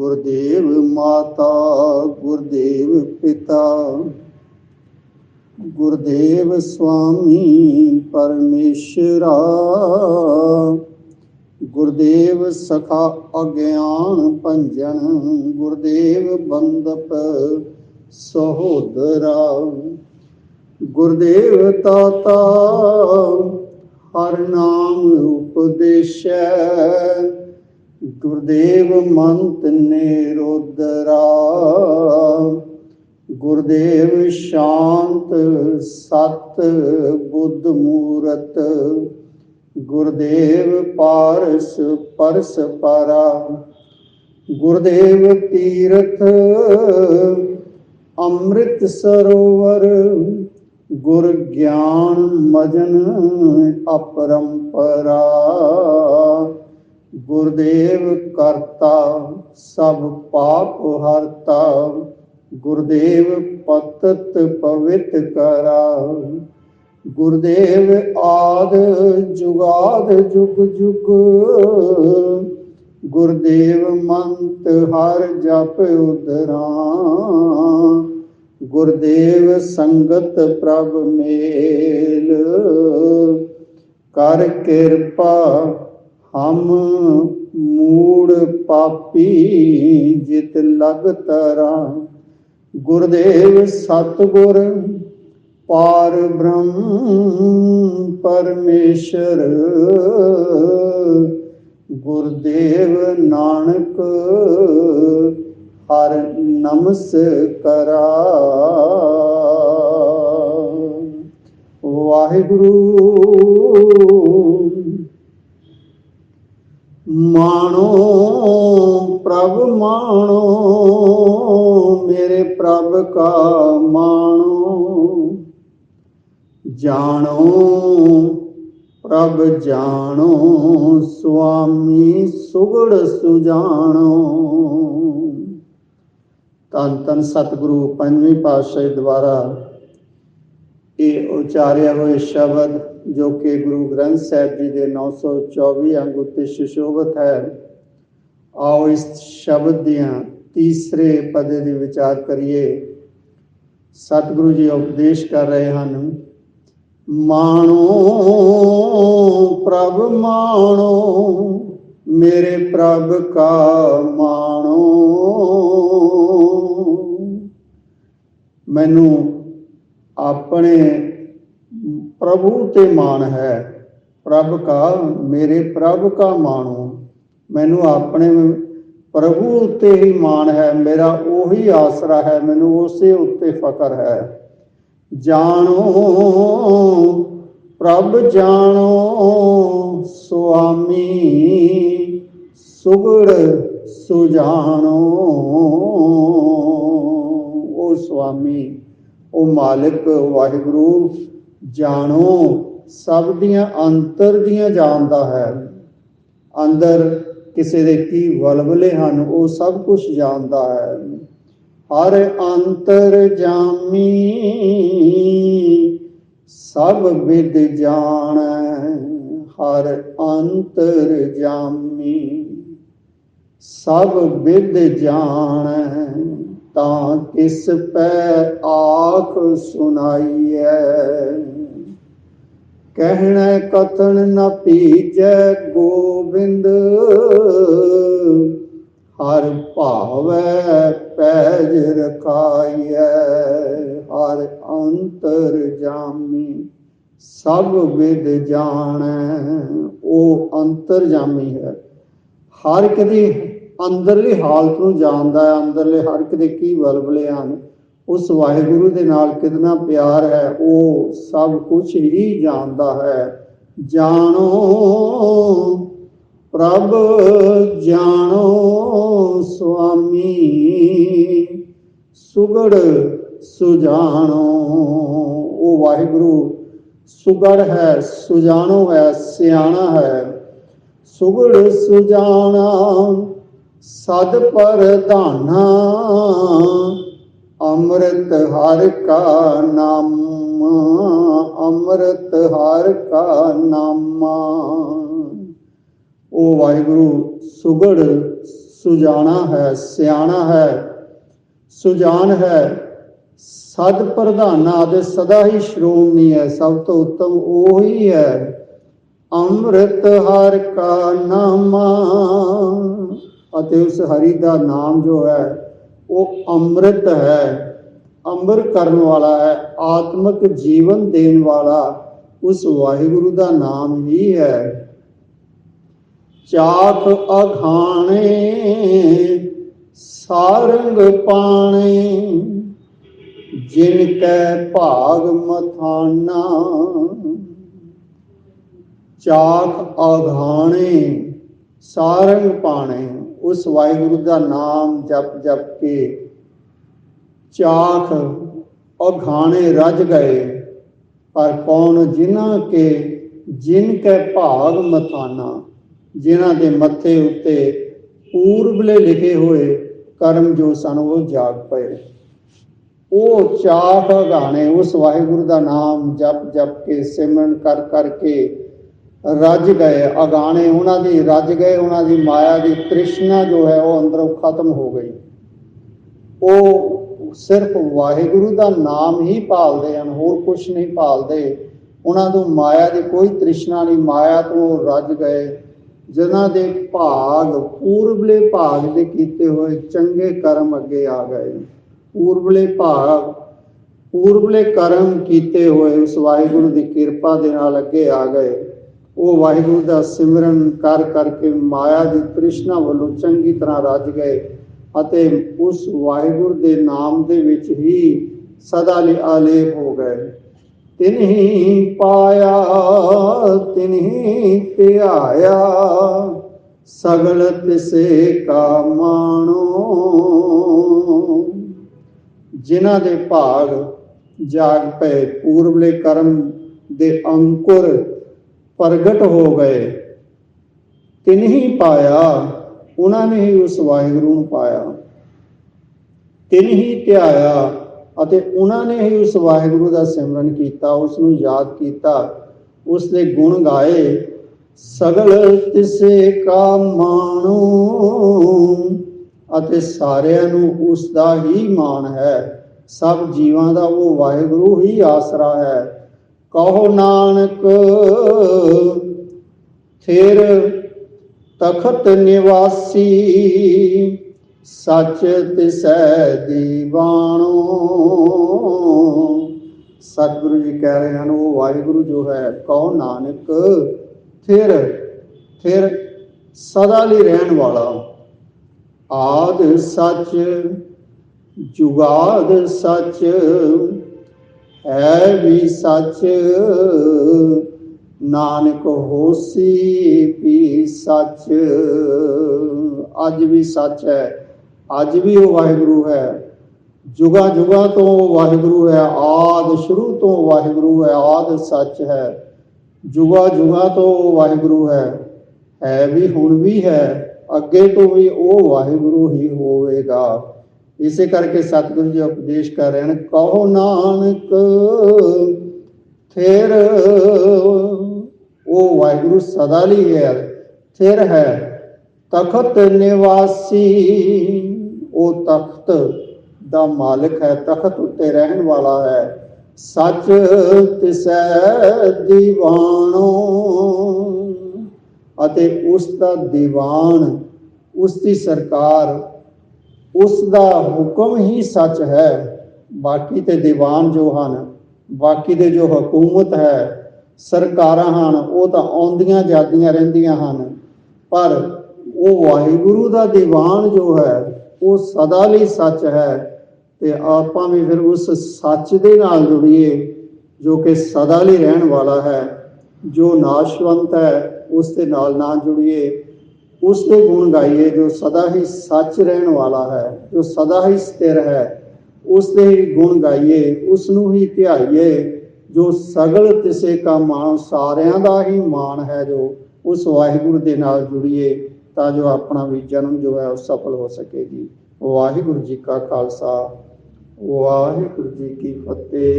ਗੁਰਦੇਵ ਮਾਤਾ, ਗੁਰਦੇਵ ਪਿਤਾ। ਗੁਰਦੇਵ ਸੁਆਮੀ ਪਰਮੇਸ਼ਰਾ। ਗੁਰਦੇਵ ਸਖਾ ਅਗਿਆਨ ਭੰਜਨ। ਗੁਰਦੇਵ ਬੰਦਪ ਸਹੋਦਰਾ। ਗੁਰਦੇਵ ਤਾਤਾ, ਹਰ ਨਾਮ ਉਪਦੇਸ਼ੈ। ਗੁਰਦੇਵ ਮੰਤ ਨਿਰੋਦਰਾ ਗੁਰਦੇਵ ਸ਼ਾਂਤ ਸਤ ਬੁੱਧ ਮੂਰਤ। ਗੁਰਦੇਵ ਪਾਰਸ ਪਰਸ ਪਰਾ। ਗੁਰਦੇਵ ਤੀਰਥ ਅੰਮ੍ਰਿਤ ਸਰੋਵਰ। ਗੁਰ ਗਿਆਨ ਮਜਨ ਅਪਰੰਪਰਾ। ਗੁਰਦੇਵ ਕਰਤਾ, ਸਭ ਪਾਪ ਹਰਤਾ। ਗੁਰਦੇਵ ਪਤਤ ਪਵਿੱਤ ਕਰਾ। ਗੁਰਦੇਵ ਆਦ ਜੁਗਾਦ ਜੁਗ ਜੁਗ। ਗੁਰਦੇਵ ਮੰਤ ਹਰ ਜਪ ਉਦਰਾ। ਗੁਰਦੇਵ ਸੰਗਤ ਪ੍ਰਭ ਮੇਲ। ਕਰ ਕਿਰਪਾ ਹਮ ਮੂੜ ਪਾਪੀ ਜਿਤ ਲਗ ਤਰਾ ਗੁਰਦੇਵ ਸਤਗੁਰ ਪਾਰ ਬ੍ਰਹਮ ਪਰਮੇਸ਼ਰ। ਗੁਰਦੇਵ ਨਾਨਕ ਹਰ ਨਮਸ ਕਰਾ ਵਾਹਿਗੁਰੂ ਮਾਣੋ, ਪ੍ਰਭ ਮਾਣੋ, ਮੇਰੇ ਪ੍ਰਭ ਕਾ ਮਾਣੋ। ਜਾਣੋ, ਪ੍ਰਭ ਜਾਣੋ, ਸੁਆਮੀ ਸੁਗੜ ਸੁਜਾਣੋ। ਤਨ ਤਨ ਸਤਿਗੁਰੂ, ਪੰਜਵੀਂ ਪਾਤਸ਼ਾਹੀ ਦੁਆਰਾ ਇਹ ਉਚਾਰਿਆ ਹੋਏ ਸ਼ਬਦ ਜੋ ਕਿ ਗੁਰੂ ਗ੍ਰੰਥ ਸਾਹਿਬ ਜੀ ਦੇ 924 ਅੰਗ ਉੱਤੇ ਸੁਸ਼ੋਭਿਤ ਹੈ, ਆਓ ਇਸ ਸ਼ਬਦ ਦੀਆਂ ਤੀਸਰੇ ਪਦੇ ਦੀ ਵਿਚਾਰ ਕਰੀਏ। ਸਤਿਗੁਰੂ ਜੀ ਉਪਦੇਸ਼ ਕਰ ਰਹੇ ਹਨ, ਮਾਣੋ ਪ੍ਰਭ ਮਾਣੋ, ਮੇਰੇ ਪ੍ਰਭ ਕਾ ਮਾਣੋ। ਮੈਨੂੰ ਆਪਣੇ ਪ੍ਰਭੂ ਤੇ ਮਾਣ ਹੈ। ਪ੍ਰਭ ਕਾ ਮੇਰੇ ਪ੍ਰਭ ਕਾ ਮਾਣੋ। ਮੈਨੂੰ ਆਪਣੇ ਪ੍ਰਭੂ ਉੱਤੇ ਹੀ ਮਾਣ ਹੈ। ਮੇਰਾ ਉਹੀ ਆਸਰਾ ਹੈ। ਮੈਨੂੰ ਉਸੇ ਉੱਤੇ ਫਕਰ ਹੈ। ਜਾਣੋ, ਪ੍ਰਭ ਜਾਣੋ, ਸੁਆਮੀ ਸੁਗੜ ਸੁਜਾਣੋ। ਉਹ ਸੁਆਮੀ, ਉਹ ਮਾਲਕ ਵਾਹਿਗੁਰੂ ਜਾਣੋ, ਸਭ ਦੀਆਂ ਅੰਤਰ ਦੀਆਂ ਜਾਣਦਾ ਹੈ। ਅੰਦਰ ਕਿਸੇ ਦੇ ਕੀ ਵਲਵਲੇ ਹਨ, ਉਹ ਸਭ ਕੁਝ ਜਾਣਦਾ ਹੈ। ਹਰ ਅੰਤਰ ਜਾਮੀ, ਸਭ ਵਿਦ ਜਾਣੈ ਹਰ ਅੰਤਰ ਜਾਮੀ, ਸਭ ਵਿਦ ਜਾਣ ਤਾਂ ਕਿਸ ਪੈ ਆਖ ਸੁਣਾਈਐ? ਕਹਿਣਾ ਕਥਨ ਨ ਪੀਜੈ ਗੋਬਿੰਦ। ਹਰ ਭਾਵੈ ਪੈਜ ਰਖਾਈਐ, ਹਰ ਅੰਤਰ ਜਾਮੀ ਸਭ ਵਿਦ ਜਾਣੈ। ਉਹ ਅੰਤਰ ਜਾਮੀ ਹੈ। ਹਰ ਇੱਕ ਦੀ ਅੰਦਰਲੀ ਹਾਲਤ ਨੂੰ ਜਾਣਦਾ ਹੈ, ਅੰਦਰਲੇ ਹਰ ਇੱਕ ਦੇ ਕੀ ਬਲਬਲੇ ਹਨ। ਉਸ ਵਾਹਿਗੁਰੂ ਦੇ ਨਾਲ ਕਿੰਨਾ ਪਿਆਰ ਹੈ, ਉਹ ਸਭ ਕੁਝ ਹੀ ਜਾਣਦਾ ਹੈ। ਜਾਣੋ ਪ੍ਰਭ, ਜਾਣੋ ਸੁਆਮੀ, ਸੁਗੜ ਸੁਜਾਣੋ। ਉਹ ਵਾਹਿਗੁਰੂ, ਸੁਗੜ ਹੈ, ਸੁਜਾਣੋ ਹੈ, ਸਿਆਣਾ ਹੈ। ਸੁਗੜ ਸੁਜਾਣਾ, ਸਦ ਪਰਧਾਨਾ ਅੰਮ੍ਰਿਤ ਹਰ ਕਾ ਨਾਮ, ਅੰਮ੍ਰਿਤ ਹਰ ਕਾ ਨਾਮ। ਉਹ ਵਾਹਿਗੁਰੂ, ਸੁਗੜ ਸੁਜਾਣਾ ਹੈ, ਸਿਆਣਾ ਹੈ, ਸੁਜਾਨ ਹੈ। ਸਦ ਪ੍ਰਧਾਨਾ ਦੇ ਸਦਾ ਹੀ ਸ਼੍ਰੋਮਣੀ ਹੈ, ਸਭ ਤੋਂ ਉੱਤਮ ਉਹੀ ਹੈ। ਅੰਮ੍ਰਿਤ ਹਰ ਕਾ ਨਾਮਾ। ਅਤੇ ਉਸ ਹਰੀ ਦਾ ਨਾਮ ਜੋ ਹੈ ਉਹ ਅੰਮ੍ਰਿਤ ਹੈ, ਅੰਮ੍ਰਿਤ ਕਰਨ ਵਾਲਾ ਹੈ, ਆਤਮਿਕ ਜੀਵਨ ਦੇਣ ਵਾਲਾ ਉਸ ਵਾਹਿਗੁਰੂ ਦਾ ਨਾਮ ਹੀ ਹੈ। ਚਾਖ ਅਖਾਣੇ ਸਾਰੰਗ ਪਾਣੇ, ਜਿਨ ਕੈ ਭਾਗ ਮਥਾਨਾ। ਚਾਖ ਅਘਾਣੇ, ਸਾਰੰਗ ਪਾਣੇ। ਉਸ ਵਾਹਿਗੁਰੂ ਦਾ ਨਾਮ ਜਪ ਜਪ ਕੇ ਚਾਖ ਅਖਾਣੇ ਰਜ ਗਏ। ਪਰ ਕੌਣ ਜਿਨ੍ਹਾਂ ਕੇ ਜਿਨ ਕੈ ਭਾਗ ਮਥਾਨਾ, ਜਿਨ੍ਹਾਂ ਦੇ ਮੱਥੇ ਉੱਤੇ ਪੂਰਬਲੇ ਲਿਖੇ ਹੋਏ ਕਰਮ ਜੋ ਸਨ ਉਹ ਜਾਗ ਪਏ। ਉਹ ਚਾਖ ਗਾਣੇ ਉਸ ਵਾਹਿਗੁਰੂ ਦਾ ਨਾਮ ਜਪ ਜਪ ਕੇ ਸਿਮਰਨ ਕਰ ਕਰਕੇ ਰੱਜ ਗਏ, ਅਗਾਣੇ ਉਹਨਾਂ ਦੀ, ਰੱਜ ਗਏ ਉਹਨਾਂ ਦੀ ਮਾਇਆ ਦੀ ਤ੍ਰਿਸ਼ਨਾ ਜੋ ਹੈ ਉਹ ਅੰਦਰੋਂ ਖਤਮ ਹੋ ਗਈ। ਉਹ ਸਿਰਫ ਵਾਹਿਗੁਰੂ ਦਾ ਨਾਮ ਹੀ ਪਾਲਦੇ ਹਨ, ਹੋਰ ਕੁਝ ਨਹੀਂ ਪਾਲਦੇ ਉਹਨਾਂ ਨੂੰ ਮਾਇਆ ਦੀ ਕੋਈ ਤ੍ਰਿਸ਼ਨਾ ਨਹੀਂ, ਮਾਇਆ ਤੋਂ ਰੱਜ ਗਏ, ਜਿਨ੍ਹਾਂ ਦੇ ਭਾਗ, ਪੂਰਬਲੇ ਭਾਗ ਦੇ ਕੀਤੇ ਹੋਏ ਚੰਗੇ ਕਰਮ ਅੱਗੇ ਆ ਗਏ। ਪੂਰਬਲੇ ਭਾਗ, ਪੂਰਬਲੇ ਕਰਮ ਕੀਤੇ ਹੋਏ ਉਸ ਵਾਹਿਗੁਰੂ ਦੀ ਕਿਰਪਾ ਦੇ ਨਾਲ ਅੱਗੇ ਆ ਗਏ। ਉਹ ਵਾਹਿਗੁਰੂ ਦਾ ਸਿਮਰਨ ਕਰ ਕਰਕੇ ਮਾਇਆ ਦੀ ਤ੍ਰਿਸ਼ਨਾ ਵੱਲੋਂ ਚੰਗੀ ਤਰ੍ਹਾਂ ਰੱਜ ਗਏ ਅਤੇ ਉਸ ਵਾਹਿਗੁਰੂ ਦੇ ਨਾਮ ਦੇ ਵਿੱਚ ਹੀ ਸਦਾ ਲਈ ਆਲੇਪ ਹੋ ਗਏ। ਤਿਨਹੀ ਪਾਇਆ ਤਿਨਹੀ ਧਿਆਇਆ, ਸਗਲ ਤਿਸੇ ਕਾ ਮਾਣੋ। ਜਿਨ੍ਹਾਂ ਦੇ ਭਾਗ ਜਾਗ ਪਏ ਪੂਰਬਲੇ ਕਰਮ ਦੇ ਅੰਕੁਰ ਪ੍ਰਗਟ ਹੋ ਗਏ। ਤਿਨਹੀ ਪਾਇਆ, ਉਹਨਾਂ ਨੇ ਹੀ ਉਸ ਵਾਹਿਗੁਰੂ ਨੂੰ ਪਾਇਆ। ਤਿਨਹੀ ਧਿਆਇਆ ਅਤੇ ਉਹਨਾਂ ਨੇ ਹੀ ਉਸ ਵਾਹਿਗੁਰੂ ਦਾ ਸਿਮਰਨ ਕੀਤਾ, ਉਸ ਨੂੰ ਯਾਦ ਕੀਤਾ, ਉਸ ਦੇ ਗੁਣ ਗਾਏ। ਸਗਲ ਤਿਸੇ ਕਾ ਮਾਣੋ ਅਤੇ ਸਾਰਿਆਂ ਨੂੰ ਉਸ ਦਾ ਹੀ ਮਾਣ ਹੈ। ਸਭ ਜੀਵਾਂ ਦਾ ਉਹ ਵਾਹਿਗੁਰੂ ਹੀ ਆਸਰਾ ਹੈ। ਕਹੋ ਨਾਨਕ, ਥਿਰ ਤਖਤ ਨਿਵਾਸੀ, ਸਚ ਤਿਸੈ ਦੀਵਾਣੋ ਸਤਿਗੁਰੂ ਜੀ ਕਹਿ ਰਹੇ ਹਨ, ਉਹ ਵਾਹਿਗੁਰੂ ਜੋ ਹੈ, ਕਹੋ ਨਾਨਕ, ਥਿਰ ਥਿਰ ਸਦਾ ਲਈ ਰਹਿਣ ਵਾਲਾ। ਆਦ ਸੱਚ, ਜੁਗਾਦ ਸੱਚ ਹੈ ਵੀ ਸੱਚ। ਨਾਨਕ ਹੋਸੀ ਵੀ ਸੱਚ। ਅੱਜ ਵੀ ਸੱਚ ਹੈ, ਅੱਜ ਵੀ ਉਹ ਵਾਹਿਗੁਰੂ ਹੈ। ਜੁਗਾ ਜੁਗਾ ਤੋਂ ਵਾਹਿਗੁਰੂ ਹੈ, ਆਦ ਸ਼ੁਰੂ ਤੋਂ ਵਾਹਿਗੁਰੂ ਹੈ, ਆਦ ਸੱਚ ਹੈ। ਜੁਗਾ ਜੁਗਾ ਤੋਂ ਵਾਹਿਗੁਰੂ ਹੈ ਹੈ ਵੀ ਹੁਣ ਵੀ ਹੈ, ਅੱਗੇ ਤੋਂ ਵੀ ਉਹ ਵਾਹਿਗੁਰੂ ਹੀ ਹੋਵੇਗਾ। ਇਸੇ ਕਰਕੇ ਸਤਿਗੁਰੂ ਜੀ ਉਪਦੇਸ਼ ਕਰ ਰਹੇ ਹਨ, ਕਹੋ ਨਾਨਕ ਫਿਰ ਉਹ ਵਾਹਿਗੁਰੂ ਸਦਾ ਲਈ ਹੈ ਫਿਰ ਹੈ, ਤਖਤ ਨਿਵਾਸੀ, ਉਹ ਤਖਤ ਦਾ ਮਾਲਕ ਹੈ, ਤਖਤ ਉੱਤੇ ਰਹਿਣ ਵਾਲਾ ਹੈ, ਸੱਚ ਤਿਸੈ ਦੀਵਾਨੋ ਅਤੇ ਉਸ ਦਾ ਦੀਵਾਨ, ਉਸ ਦੀ ਸਰਕਾਰ ਉਸ ਦਾ ਹੁਕਮ ਹੀ ਸੱਚ ਹੈ। ਬਾਕੀ ਤੇ ਦੀਵਾਨ ਜੋ ਹਨ, ਬਾਕੀ ਦੇ ਜੋ ਹਕੂਮਤ ਹੈ, ਸਰਕਾਰਾਂ ਹਨ, ਉਹ ਤਾਂ ਆਉਂਦੀਆਂ ਜਾਂਦੀਆਂ ਰਹਿੰਦੀਆਂ ਹਨ। ਪਰ ਉਹ ਵਾਹਿਗੁਰੂ ਦਾ ਦੀਵਾਨ ਜੋ ਹੈ, ਉਹ ਸਦਾ ਲਈ ਸੱਚ ਹੈ ਤੇ ਆਪਾਂ ਵੀ ਫਿਰ ਉਸ ਸੱਚ ਦੇ ਨਾਲ ਜੁੜੀਏ, ਜੋ ਕਿ ਸਦਾ ਲਈ ਰਹਿਣ ਵਾਲਾ ਹੈ। ਜੋ ਨਾਸ਼ਵੰਤ ਹੈ, ਉਸ ਦੇ ਨਾਲ ਨਾ ਜੁੜੀਏ। ਉਸ ਦੇ ਗੁਣ ਗਾਈਏ, ਜੋ ਸਦਾ ਹੀ ਸੱਚ ਰਹਿਣ ਵਾਲਾ ਹੈ, ਜੋ ਸਦਾ ਹੀ ਸਥਿਰ ਹੈ ਉਸ ਦੇ ਹੀ ਗੁਣ ਗਾਈਏ ਉਸ ਨੂੰ ਹੀ ਧਿਆਈਏ, ਜੋ ਸਗਲ ਤਿਸੇ ਕਾ ਮਾਨ ਸਾਰਿਆਂ ਦਾ ਹੀ ਮਾਣ ਹੈ, ਜੋ ਉਸ ਵਾਹਿਗੁਰੂ ਦੇ ਨਾਲ ਜੁੜੀਏ, ਤਾਂ ਜੋ ਆਪਣਾ ਵੀ ਜਨਮ ਜੋ ਹੈ, ਉਹ ਸਫਲ ਹੋ ਸਕੇ ਜੀ। ਵਾਹਿਗੁਰੂ ਜੀ ਕਾ ਖਾਲਸਾ, ਵਾਹਿਗੁਰੂ ਜੀ ਕੀ ਫਤਿਹ।